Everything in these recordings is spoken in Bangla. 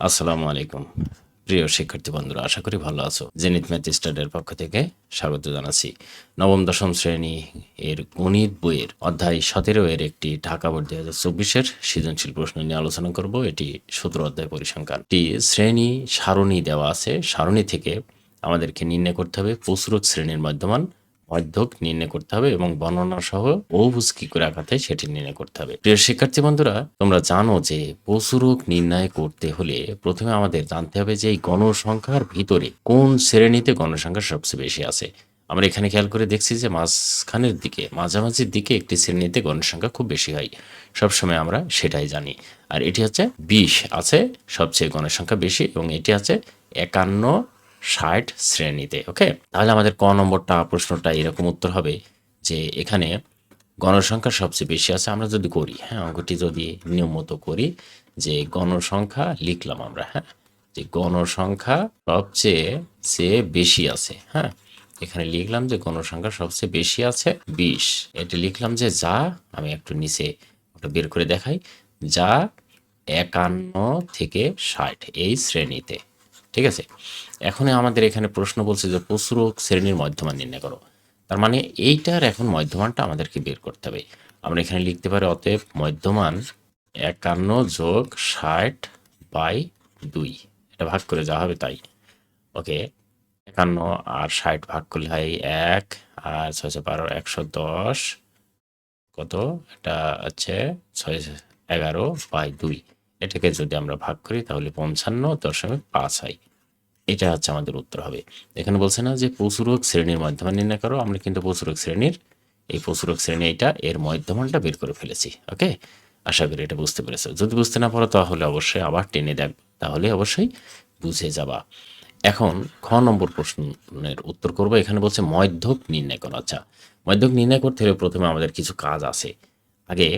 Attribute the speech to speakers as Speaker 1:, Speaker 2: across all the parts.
Speaker 1: আসসালামু আলাইকুম। প্রিয় শিক্ষার্থী বন্ধুরা, আশা করি ভালো আছো। জেনিত ম্যাথ স্টাডের পক্ষ থেকে স্বাগত জানাচ্ছি। নবম, দশম শ্রেণি এর গণিত বইয়ের অধ্যায় সতেরো এর একটি ঢাকা বোর্ড দুই হাজার চব্বিশের সৃজনশীল প্রশ্ন নিয়ে আলোচনা করব। এটি সতেরো অধ্যায় পরিসংখ্যান। একটি শ্রেণি সারণী দেওয়া আছে। সারণী থেকে আমাদেরকে নির্ণয় করতে হবে। প্রচুরক শ্রেণির মধ্যমান মধ্যক নির্ণয় করতে হবে এবং বর্ণনা সহ বহুভুজ কি করে আঁকাতে সেটি নির্ণয় করতে হবে। প্রিয় শিক্ষার্থী বন্ধুরা, তোমরা জানো যে প্রচুরক নির্ণয় করতে হলে প্রথমে আমাদের জানতে হবে যে এই গণসংখ্যার ভিতরে কোন শ্রেণীতে গণসংখ্যা সবচেয়ে বেশি আছে। আমরা এখানে খেয়াল করে দেখছি যে মাঝখানের দিকে, মাঝামাঝির দিকে একটি শ্রেণীতে গণসংখ্যা খুব বেশি হয়। সবসময় আমরা সেটাই জানি। আর এটি হচ্ছে বিশ আছে সবচেয়ে গণসংখ্যা বেশি এবং এটি আছে একান্ন ষাট শ্রেণীতে ওকে তাহলে আমাদের ক নম্বরটা, প্রশ্নটা এরকম উত্তর হবে যে এখানে গণসংখ্যা সবচেয়ে বেশি আছে, আমরা যদি করি হ্যাঁ অঙ্কটি যদি নিয়ম মতো করি, যে গণসংখ্যা লিখলাম আমরা হ্যাঁ? যে গণসংখ্যা সবচেয়ে চেয়ে বেশি আছে হ্যাঁ? এখানে লিখলাম যে গণসংখ্যা সবচেয়ে বেশি আছে বিশ। এটা লিখলাম যে যা, আমি একটু নিচে ওটা বের করে দেখাই, যা একান্ন থেকে ষাট এই শ্রেণীতে। ঠিক আছে? এখন আমাদের এখানে প্রশ্ন বলছে যে প্রচুরক শ্রেণির মধ্যমান নির্ণয় করো। তার মানে এইটার এখন মধ্যমানটা আমাদেরকে বের করতে হবে। আমরা এখানে লিখতে পারি, অতএব মধ্যমান একান্ন যোগ ষাট বাই দুই। এটা ভাগ করে যা হবে তাই। ওকে, একান্ন আর ষাট ভাগ করলে হয় এক, আর ছয় ছয় বারো, একশো দশ। কত? এটা হচ্ছে ছয় এগারো বাই দুই। এটাকে যদি আমরা ভাগ করি, তাহলে পঞ্চান্ন দশমিক পাঁচ হয় এটা হচ্ছে আমাদের উত্তর হবে। এখানে বলছে না যে প্রচুরক শ্রেণির মধ্যমান নির্ণয় করো, আমরা কিন্তু প্রচুরক শ্রেণির, এই প্রচুরক শ্রেণি এটা, এর মধ্যমানটা বের করে ফেলেছি, ওকে? আশা করি এটা বুঝতে পেরেছ। যদি বুঝতে না পারো, তাহলে অবশ্যই আবার টেনে দেখ, তাহলে অবশ্যই বুঝে যাবা। এখন খ নম্বর প্রশ্নের উত্তর করব। এখানে বলছে মধ্যক নির্ণয় করো। আচ্ছা মধ্যক নির্ণয় করতে হলে প্রথমে আমাদের কিছু কাজ আছে। আগে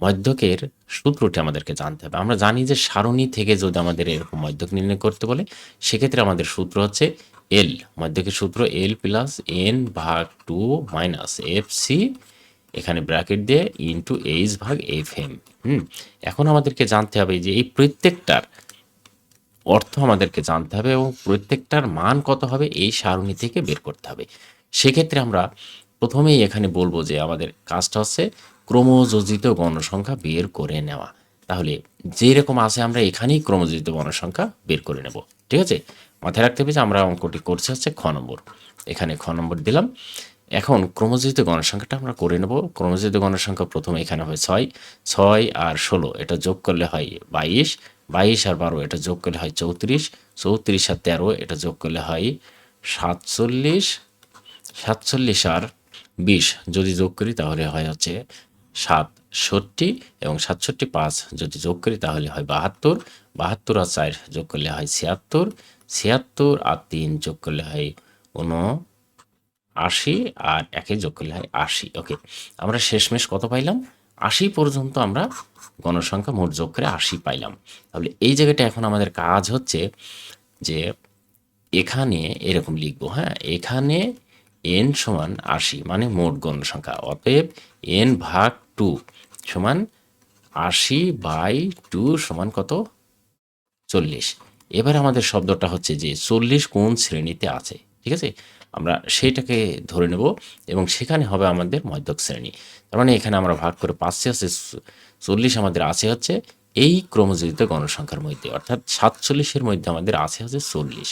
Speaker 1: মধ্যকের সূত্রটি আমাদেরকে জানতে হবে। আমরা জানি যে সারণী থেকে যদি আমাদের এরকম মধ্যক নির্ণয় করতে বলে, সেক্ষেত্রে আমাদের সূত্র হচ্ছে এল মধ্যকের সূত্র এল প্লাস এন ভাগ টু মাইনাস এফ সি এখানে ব্র্যাকেট দিয়ে ইন্টু এইচ ভাগ এফ এম হুম, এখন আমাদেরকে জানতে হবে যে এই প্রত্যেকটার অর্থ আমাদেরকে জানতে হবে এবং প্রত্যেকটার মান কত হবে এই সারণী থেকে বের করতে হবে। সেক্ষেত্রে আমরা প্রথমেই এখানে বলব যে আমাদের কাজটা হচ্ছে ক্রমযোজিত গণসংখ্যা বের করে নেওয়া। তাহলে যেই রকম আছে আমরা এখানেই ক্রমযোজিত গণসংখ্যা বের করে নেব। ঠিক আছে? মাথায় রাখতে হবে যে আমরা অঙ্কটি করছি হচ্ছে খ নম্বর। এখানে খ নম্বর দিলাম। এখন ক্রমযোজিত গণসংখ্যাটা আমরা করে নেব। ক্রমযোজিত গণসংখ্যা প্রথমে এখানে হয় ছয়। ছয় আর ষোলো, এটা যোগ করলে হয় বাইশ। বাইশ আর বারো, এটা যোগ করলে হয় চৌত্রিশ। চৌত্রিশ আর তেরো, এটা যোগ করলে হয় সাতচল্লিশ। সাতচল্লিশ আর বিশ, যদি যোগ করি তাহলে হয় হচ্ছে সাতষট্টি এবং সাতষট্টি পাঁচ যদি যোগ করি তাহলে হয় বাহাত্তর। বাহাত্তর আর চার যোগ করলে হয় ছিয়াত্তর। ছিয়াত্তর আর তিন যোগ করলে হয় উন আশি আর একে যোগ করলে হয় আশি। ওকে, আমরা শেষমেশ কত পাইলাম? আশি পর্যন্ত আমরা গণসংখ্যা মোট যোগ করে আশি পাইলাম। তাহলে এই জায়গাটা এখন আমাদের কাজ হচ্ছে যে এখানে এরকম লিখব হ্যাঁ? এখানে এন সমান আশি মানে মোট গণসংখ্যা অতএব এন ভাগ টু সমান আশি বাই টু সমান কত? চল্লিশ। এবার আমাদের শব্দটা হচ্ছে যে চল্লিশ কোন শ্রেণীতে আছে, ঠিক আছে? আমরা সেইটাকে ধরে নেব এবং সেখানে হবে আমাদের মধ্যক শ্রেণি। তার মানে এখানে আমরা ভাগ করে পাচ্ছি আছে, চল্লিশ আমাদের আছে হচ্ছে এই ক্রমযোজিত গণসংখ্যার মধ্যে, অর্থাৎ সাতচল্লিশের মধ্যে আমাদের আছে হচ্ছে চল্লিশ।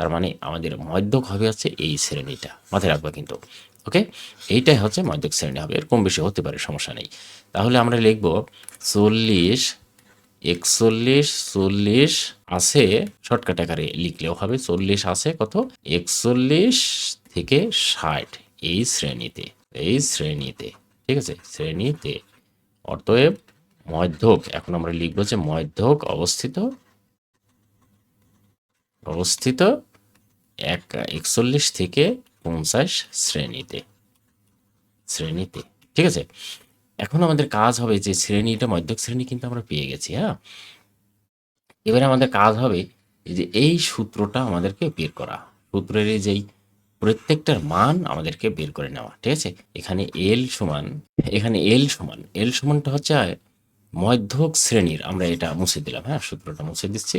Speaker 1: তার মানে আমাদের মধ্যক হবে হচ্ছে এই শ্রেণীটা। মাথায় রাখবা কিন্তু, ওকে? এইটাই হচ্ছে মধ্যক শ্রেণি হবে। এর কম বেশি হতে পারে, সমস্যা নেই। তাহলে আমরা লিখব চল্লিশ, একচল্লিশ, চল্লিশ আছে শর্টকাট আকারে লিখলেও হবে, চল্লিশ আছে কত? একচল্লিশ থেকে ষাট এই শ্রেণীতে এই শ্রেণীতে, ঠিক আছে? শ্রেণীতে। অতএব মধ্যক, এখন আমরা লিখব যে মধ্যক অবস্থিত অবস্থিত এক একচল্লিশ থেকে পঞ্চাশ শ্রেণীতে। শ্রেণীতে, ঠিক আছে? এখন আমাদের কাজ হবে যে শ্রেণীটা, মধ্যক শ্রেণি কিন্তু আমরা পেয়ে গেছি হ্যাঁ? এবারে আমাদের কাজ হবে যে এই সূত্রটা আমাদেরকে বের করা। সূত্রের যেই প্রত্যেকটার মান আমাদেরকে বের করে নেওয়া, ঠিক আছে? এখানে এল সমান, এখানে এল সমান এল সমানটা হচ্ছে মধ্যক শ্রেণির, আমরা এটা মুছে দিলাম হ্যাঁ? সূত্রটা মুছে দিচ্ছি।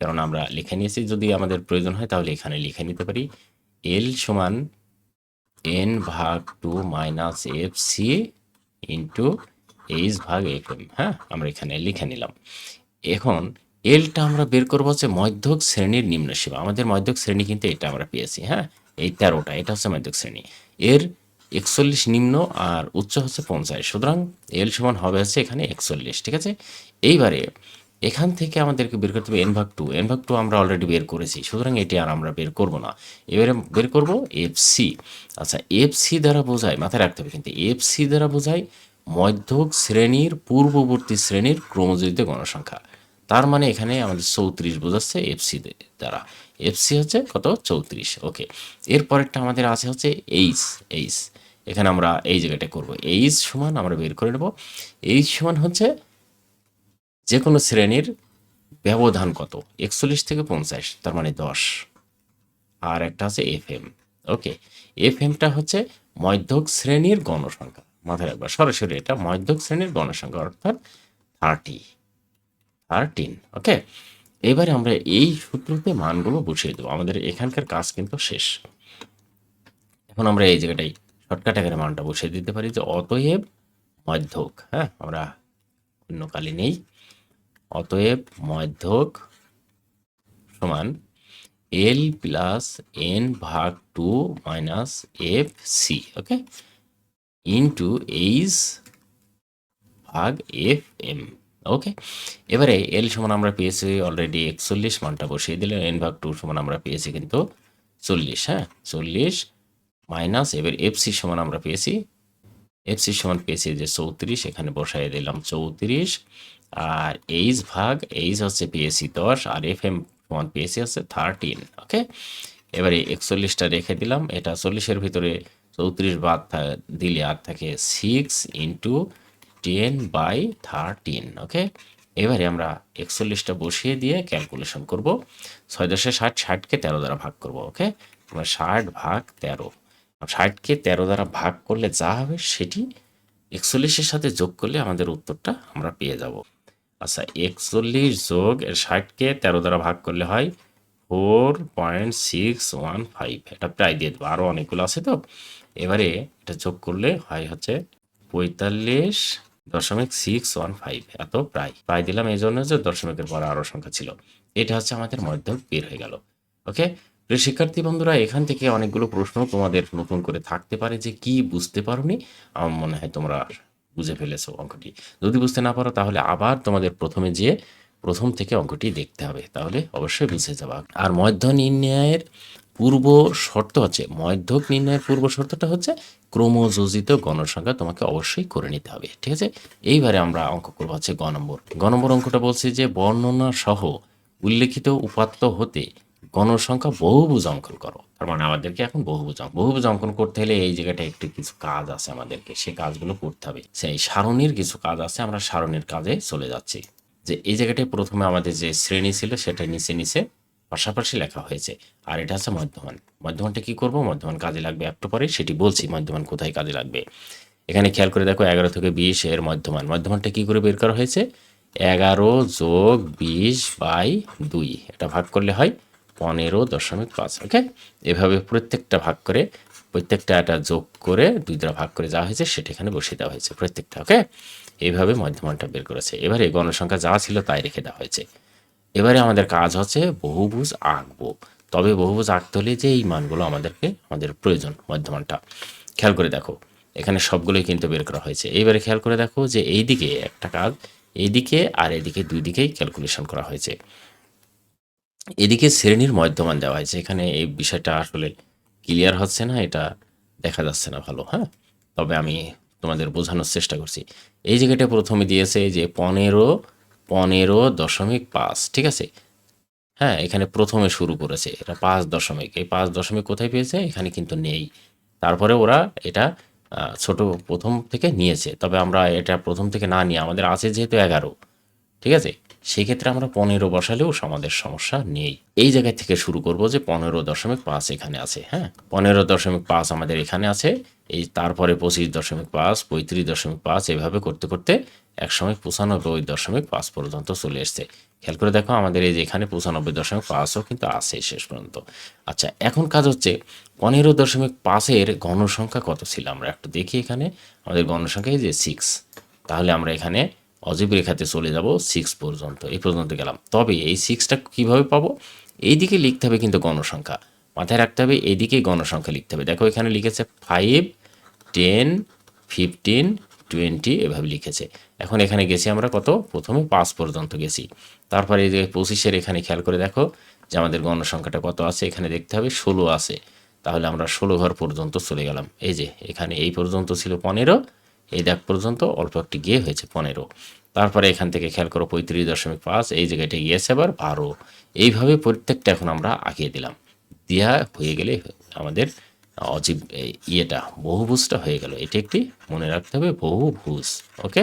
Speaker 1: কারণ আমরা লিখে নিয়েছি, যদি আমাদের প্রয়োজন হয় তাহলে এখানে লিখে নিতে পারি। এল সমান এন ভাগ two minus F C into H ভাগ এফ এম হ্যাঁ আমরা এখানে লিখে নিলাম। এখন এলটা আমরা বের করব হচ্ছে মধ্যক শ্রেণির নিম্ন সীমা। আমাদের মধ্যক শ্রেণি কিন্তু এটা আমরা পেয়েছি হ্যাঁ? এই তেরোটা, এটা হচ্ছে মধ্যক শ্রেণি। এর একচল্লিশ নিম্ন আর উচ্চ হচ্ছে পঞ্চাশ। সুতরাং এল সমান হবে হচ্ছে এখানে একচল্লিশ, ঠিক আছে? এইবারে এখান থেকে আমাদেরকে বের করতে হবে এন ভাগ টু এন ভাগ টু আমরা অলরেডি বের করেছি, সুতরাং এটি আর আমরা বের করব না। এবারে বের করব এফ সি আচ্ছা এফ সি দ্বারা বোঝায়, মাথায় রাখতে হবে কিন্তু এফ সি দ্বারা বোঝায় মধ্যক শ্রেণির পূর্ববর্তী শ্রেণির ক্রমযোজিত গণসংখ্যা। তার মানে এখানে আমাদের চৌত্রিশ বোঝাচ্ছে এফ সি দ্বারা। এফ সি হচ্ছে কত? চৌত্রিশ। ওকে। এরপরেরটা আমাদের আছে হচ্ছে এইচ এইচ এখানে আমরা এই জায়গাটা করব। এইচ সমান আমরা বের করে নেব। এইচ সমান হচ্ছে যে কোনো শ্রেণির ব্যবধান কত? একচল্লিশ থেকে পঞ্চাশ, তার মানে দশ। আর একটা আছে এফ এম ওকে এফ এমটা হচ্ছে মধ্যক শ্রেণির গণসংখ্যা। মাথায় রাখবা, সরাসরি এটা মধ্যক শ্রেণির গণসংখ্যা, অর্থাৎ থার্টি থার্টিন ওকে? এবারে আমরা এই সূত্রতে মানগুলো বসিয়ে দেবো। আমাদের এখানকার কাজ কিন্তু শেষ। এখন আমরা এই জায়গাটাই শর্টকাট আকারে মানটা বসিয়ে দিতে পারি যে অতএব মধ্যক হ্যাঁ? আমরা অন্য কালি নেই। অতএব মধ্যক সমান এল প্লাস এন ভাগ two minus F C okay into H ভাগ এফ এম ওকে এবারে এল সমান আমরা পেয়েছি অলরেডি একচল্লিশ, মানটা বসিয়ে দিলে এন ভাগ টু সমান আমরা পেয়েছি কিন্তু চল্লিশ হ্যাঁ? চল্লিশ মাইনাস এবার এফ সি সমান আমরা পেয়েছি এফ সি সমান পেয়েছি যে চৌত্রিশ, এখানে বসাই দিলাম চৌত্রিশ। আর এইচ ভাগ এইচ হচ্ছে পেয়েছি দশ, আর এফ এম সমান পেয়েছি হচ্ছে থার্টিন ওকে এবারে একচল্লিশটা রেখে দিলাম, এটা চল্লিশের ভিতরে চৌত্রিশ বাদ দিলে আর থাকে six into ten by thirteen okay এবারে আমরা একচল্লিশটা বসিয়ে দিয়ে ক্যালকুলেশন করব। ছয় দশে ষাট, ষাটকে তেরো দ্বারা ভাগ করব ওকে আমরা ষাট ভাগ তেরো। ষাটকে তেরো দ্বারা ভাগ করলে যা হবে সেটি একচল্লিশের সাথে যোগ করলে আমাদের উত্তরটা আমরা পেয়ে যাব। আচ্ছা একচল্লিশ যোগ ষাটকে তেরো দ্বারা ভাগ করলে হয় four point six one five এটা প্রায় দিয়ে দেবো আরও অনেকগুলো আছে তো। এবারে এটা যোগ করলে হয় হচ্ছে পঁয়তাল্লিশ দশমিক সিক্স ওয়ান ফাইভ এত প্রায়। প্রায় দিলাম এই জন্য যে দশমিকের পরে আরও সংখ্যা ছিল। এটা হচ্ছে আমাদের মধ্যক বের হয়ে গেল। ওকে শিক্ষার্থী বন্ধুরা, এখান থেকে অনেকগুলো প্রশ্ন তোমাদের নতুন করে থাকতে পারে যে কি বুঝতে পারোনি। আমার মনে হয় তোমরা বুঝে ফেলেছো অঙ্কটি। যদি বুঝতে না পারো, তাহলে আবার তোমাদের প্রথমে যেয়ে প্রথম থেকে অঙ্কটি দেখতে হবে। তাহলে অবশ্যই বুঝে যাবা। আর মধ্য নির্ণয়ের পূর্ব শর্ত হচ্ছে মধ্যক নির্ণয়ের পূর্ব শর্তটা হচ্ছে ক্রমযোজিত গণসংখ্যা তোমাকে অবশ্যই করে নিতে হবে। ঠিক আছে? এইবারে আমরা অঙ্ক করব হচ্ছে গ নম্বর। গ নম্বর অঙ্কটা বলছে যে বর্ণনা সহ উল্লেখিত উপাত্ত হতে গণসংখ্যা বহুভুজ অঙ্কন করো। তার মানে আমাদেরকে এখন বহুভুজ বহুভুজ অঙ্কন করতে হলে এই জায়গাটা একটু কিছু কাজ আছে আমাদেরকে। সেই কাজগুলো করতে হবে। সেই সারণীর কিছু কাজ আছে, আমরা সারণীর কাজে চলে যাচ্ছি। যে এই জায়গাটায় প্রথমে আমাদের যে শ্রেণি ছিল, সেটা নিচে নিচে পাশাপাশি লেখা হয়েছে। আর এটা হচ্ছে মধ্যমান। মধ্যমানটা কি করব? মধ্যমান কাজে লাগবে একটু পরে, সেটি বলছি মধ্যমান কোথায় কাজে লাগবে। এখানে খেয়াল করে দেখো, এগারো থেকে বিশ এর মধ্যমান। মধ্যমানটা কি করে বের করা হয়েছে? এগারো যোগ বিশ বাই দুই। এটা ভাগ করলে হয় পনেরো দশমিক পাঁচ ওকে এভাবে প্রত্যেকটা ভাগ করে, প্রত্যেকটা এটা যোগ করে দুই দ্বারা ভাগ করে যা হয়েছে সেটা এখানে বসিয়ে দেওয়া হয়েছে, প্রত্যেকটা ওকে এইভাবে মধ্যমানটা বের করেছে। এবারে গণসংখ্যা যা ছিল তাই রেখে দেওয়া হয়েছে। এবারে আমাদের কাজ হচ্ছে বহুভুজ আঁকবো। তবে বহুভুজ আঁকতে হলে যে এই মানগুলো আমাদেরকে, আমাদের প্রয়োজন মধ্যমানটা। খেয়াল করে দেখো, এখানে সবগুলোই কিন্তু বের করা হয়েছে। এইবারে খেয়াল করে দেখো যে এই দিকে একটা কাজ, এইদিকে আর এদিকে দুই দিকেই ক্যালকুলেশন করা হয়েছে। এদিকে শ্রেণির মধ্যমান দেওয়া হয়েছে। এখানে এই বিষয়টা আসলে ক্লিয়ার হচ্ছে না, এটা দেখা যাচ্ছে না ভালো হ্যাঁ? তবে আমি তোমাদের বোঝানোর চেষ্টা করছি। এই জায়গাটা প্রথমে দিয়েছে যে পনেরো পনেরো দশমিক পাঁচ, ঠিক আছে? হ্যাঁ এখানে প্রথমে শুরু করেছে, এটা পাঁচ দশমিক। এই পাঁচ দশমিক কোথায় পেয়েছে? এখানে কিন্তু নেই। তারপরে ওরা এটা ছোট প্রথম থেকে নিয়েছে। তবে আমরা এটা প্রথম থেকে না নিয়ে, আমাদের আছে যেহেতু এগারো, ঠিক আছে? সেই ক্ষেত্রে আমরা পনেরো বসালেও আমাদের সমস্যা নেই। এই জায়গা থেকে শুরু করব যে পনেরো দশমিক পাঁচ এখানে আছে হ্যাঁ? পনেরো দশমিক পাঁচ আমাদের এখানে আছে, এই তারপরে পঁচিশ দশমিক পাঁচ, পঁয়ত্রিশ দশমিক পাঁচ, এভাবে করতে করতে একসময় পঁচানব্বই দশমিক পাঁচ পর্যন্ত চলে এসছে। খেয়াল করে দেখো আমাদের এই যে এখানে পঁচানব্বই দশমিক পাঁচও কিন্তু আছে শেষ পর্যন্ত। আচ্ছা এখন কাজ হচ্ছে পনেরো দশমিক পাঁচের গণসংখ্যা কত ছিল? আমরা একটু দেখি এখানে। আমাদের গণসংখ্যা এই যে সিক্স তাহলে আমরা এখানে অজীব রেখাতে চলে যাব সিক্স পর্যন্ত, এই পর্যন্ত গেলাম। তবে এই সিক্সটা কীভাবে পাবো? এই দিকে লিখতে হবে কিন্তু গণসংখ্যা। মাথায় রাখতে হবে এইদিকে গণসংখ্যা লিখতে হবে। দেখো এখানে লিখেছে ফাইভ টেন ফিফটিন টোয়েন্টি এভাবে লিখেছে। এখন এখানে গেছি আমরা কত? প্রথমে পাঁচ পর্যন্ত গেছি। তারপরে এই যে পঁচিশের এখানে খেয়াল করে দেখো যে আমাদের গণসংখ্যাটা কত আছে? এখানে দেখতে হবে ষোলো আছে। তাহলে আমরা ষোলো ঘর পর্যন্ত চলে গেলাম। এই যে এখানে এই পর্যন্ত ছিল পনেরো এই দেখ পর্যন্ত অল্প একটি গিয়ে হয়েছে পনেরো। তারপরে এখান থেকে খেয়াল করো পঁয়ত্রিশ দশমিক পাঁচ, এই জায়গাটা গিয়েছে আবার বারো। এইভাবে প্রত্যেকটা এখন আমরা আঁকিয়ে দিলাম। দেওয়া হয়ে গেলে আমাদের অজীব এই ইয়েটা, বহুভুজটা হয়ে গেল। এটি একটি মনে রাখতে হবে বহুভুজ, ওকে?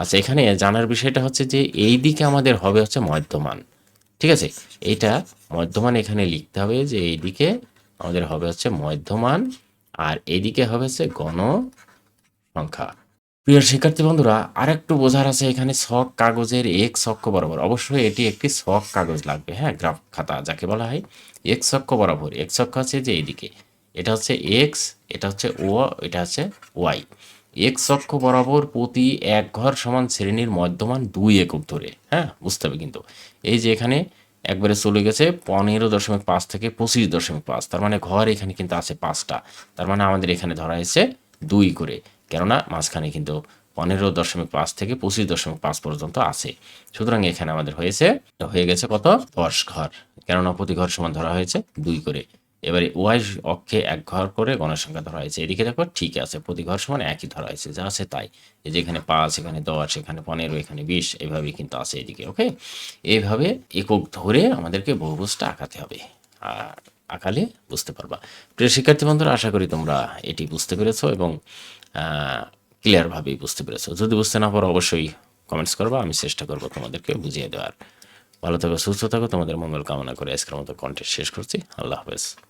Speaker 1: আচ্ছা এখানে জানার বিষয়টা হচ্ছে যে এই দিকে আমাদের হবে হচ্ছে মধ্যমান, ঠিক আছে? এটা মধ্যমান এখানে লিখতে হবে যে এইদিকে আমাদের হবে হচ্ছে মধ্যমান, আর এইদিকে হবে হচ্ছে গণ সংখ্যা প্রিয় শিক্ষার্থী বন্ধুরা, আরেকটু বোঝার আছে এখানে শখ কাগজের এক অক্ষ বরাবর। অবশ্যই এটি একটি শখ কাগজ লাগবে হ্যাঁ গ্রাফ খাতা যাকে বলা হয়। এক অক্ষ বরাবর, এক অক্ষ আছে যে এইদিকে। এটা হচ্ছে এক্স এটা হচ্ছে ও এটা হচ্ছে ওয়াই এক্স অক্ষ বরাবর প্রতি এক ঘর সমান শ্রেণির মধ্যমান দুই একক ধরে হ্যাঁ বুঝতে হবে কিন্তু। এই যে এখানে একবারে চলে গেছে পনেরো দশমিক পাঁচ থেকে পঁচিশ দশমিক পাঁচ, তার মানে ঘর এখানে কিন্তু আছে পাঁচটা। তার মানে আমাদের এখানে ধরা হয়েছে দুই করে। কেননা মাঝখানে কিন্তু পনেরো দশমিক পাঁচ থেকে পঁচিশ দশমিক পাঁচ পর্যন্ত আছে। সুতরাং এখানে আমাদের হয়েছে, হয়ে গেছে কত? দশ ঘর। কেননা প্রতি ঘর সমান ধরা হয়েছে দুই করে। এবারে ওয়াই অক্ষে এক ঘর করে গণসংখ্যা ধরা হয়েছে। এদিকে দেখো, ঠিক আছে, প্রতি ঘর সমান একই ধরা হয়েছে, যা আছে তাই। এই যে এখানে পাঁচ, এখানে দশ, এখানে পনেরো, এখানে বিশ এইভাবেই কিন্তু আছে এদিকে, ওকে? এইভাবে একক ধরে আমাদেরকে বহুভুজটা আঁকাতে হবে। আর আঁকালে বুঝতে পারবা। প্রিয় শিক্ষার্থী বন্ধুরা, আশা করি তোমরা এটি বুঝতে পেরেছ এবং ক্লিয়ারভাবেই বুঝতে পেরেছ। যদি বুঝতে না পারো, অবশ্যই কমেন্টস করবা, আমি চেষ্টা করব তোমাদেরকে বুঝিয়ে দেওয়ার। ভালো থাকো, সুস্থ থাকো, তোমাদের মঙ্গল কামনা করে আজকের মতো কন্টেন্ট শেষ করছি। আল্লাহ হাফেজ।